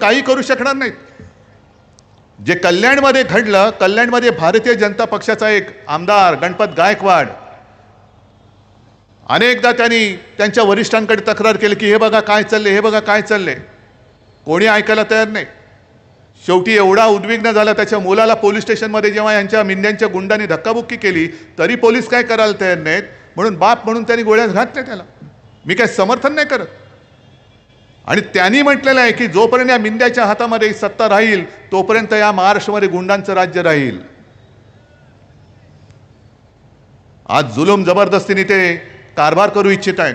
काही करू शकणार नाहीत. जे कल्याणमध्ये घडलं कल्याणमध्ये भारतीय जनता पक्षाचा एक आमदार गणपत गायकवाड अनेकदा त्यांनी त्यांच्या वरिष्ठांकडे तक्रार केली की हे बघा काय चालले हे बघा काय चालले कोणी ऐकायला तयार नाही. शेवटी एवढा उद्विग्न झाला त्याच्या मुलाला पोलीस स्टेशनमध्ये जेव्हा यांच्या मिंद्यांच्या गुंडांनी धक्काबुक्की केली तरी पोलीस काय करायला तयार नाहीत? म्हणून बाप म्हणून त्यांनी गोळ्यात घातल्या त्याला. मी काय समर्थन नाही करत. आणि त्यांनी म्हटलेलं आहे की जोपर्यंत या मिंद्याच्या हातामध्ये सत्ता राहील तोपर्यंत या महाराष्ट्रामध्ये गुंडांचं राज्य राहील. आज जुलूम जबरदस्तीने ते कारभार करू इच्छित आहेत.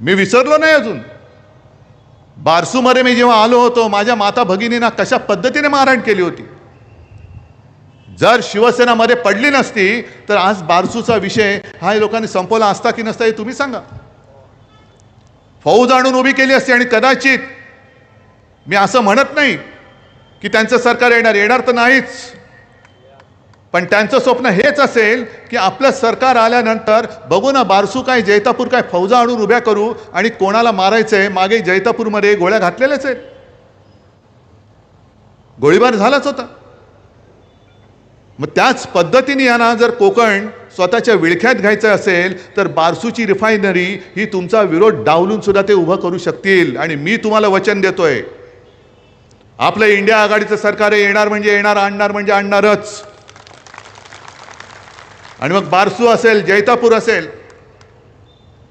मी विसरलो नाही अजून. बारसूमध्ये मी जेव्हा आलो होतो माझ्या माता भगिनींना कशा पद्धतीने मारहाण केली होती? जर शिवसेनामध्ये पडली नसती तर आज बारसूचा विषय हा या लोकांनी संपवला असता की नसता हे तुम्ही सांगा. फौज आणून उभी केली असती आणि कदाचित मी असं म्हणत नाही की त्यांचं सरकार येणार येणार तर नाहीच. पण त्यांचं स्वप्न हेच असेल की आपलं सरकार आल्यानंतर बघू ना बारसू काय जैतापूर काय फौजा आणून उभ्या करू आणि कोणाला मारायचंय मागे जैतापूरमध्ये गोळ्या घातलेल्याच आहेत. गोळीबार झालाच होता. मग त्याच पद्धतीने यांना जर कोकण स्वतःच्या विळख्यात घ्यायचं असेल तर बारसूची रिफायनरी ही तुमचा विरोध डावलून सुद्धा ते उभं करू शकतील. आणि मी तुम्हाला वचन देतोय. आपलं इंडिया आघाडीचं सरकार येणार म्हणजे येणार आणणार म्हणजे आणणारच. आणि मग बारसू असेल जैतापूर असेल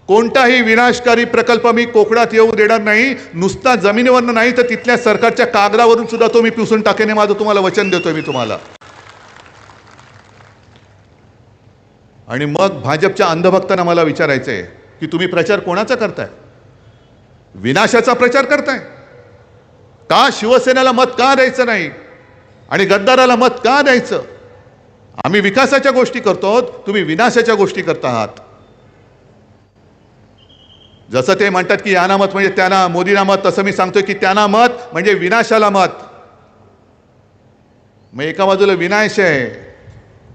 कोणताही विनाशकारी प्रकल्प मी कोकणात येऊ देणार नाही नुसता जमिनीवरनं नाही तर तिथल्या सरकारच्या कागदावरून सुद्धा तो मी पिसून टाकेने माझं तुम्हाला वचन देतोय मी तुम्हाला. आणि मग भाजपच्या अंधभक्तांना मला विचारायचं आहे की तुम्ही प्रचार कोणाचा करताय? विनाशाचा प्रचार करताय? का शिवसेनेला मत का द्यायचं नाही? आणि गद्दाराला मत का द्यायचं? आम्ही विकासाच्या गोष्टी करतो तुम्ही विनाशाच्या गोष्टी करत आहात. जसं ते म्हणतात की याना मत म्हणजे त्यांना मोदीना मत तसं मी सांगतोय की त्यांना मत म्हणजे विनाशाला मत. मग एका बाजूला विनाश आहे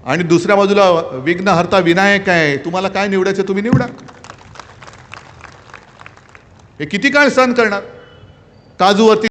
आणि दुसऱ्या बाजूला विघ्नहर्ता विनायक आहे. तुम्हाला काय निवडायचं तुम्ही निवडा. हे किती काळ सहन करणार? काजूवरती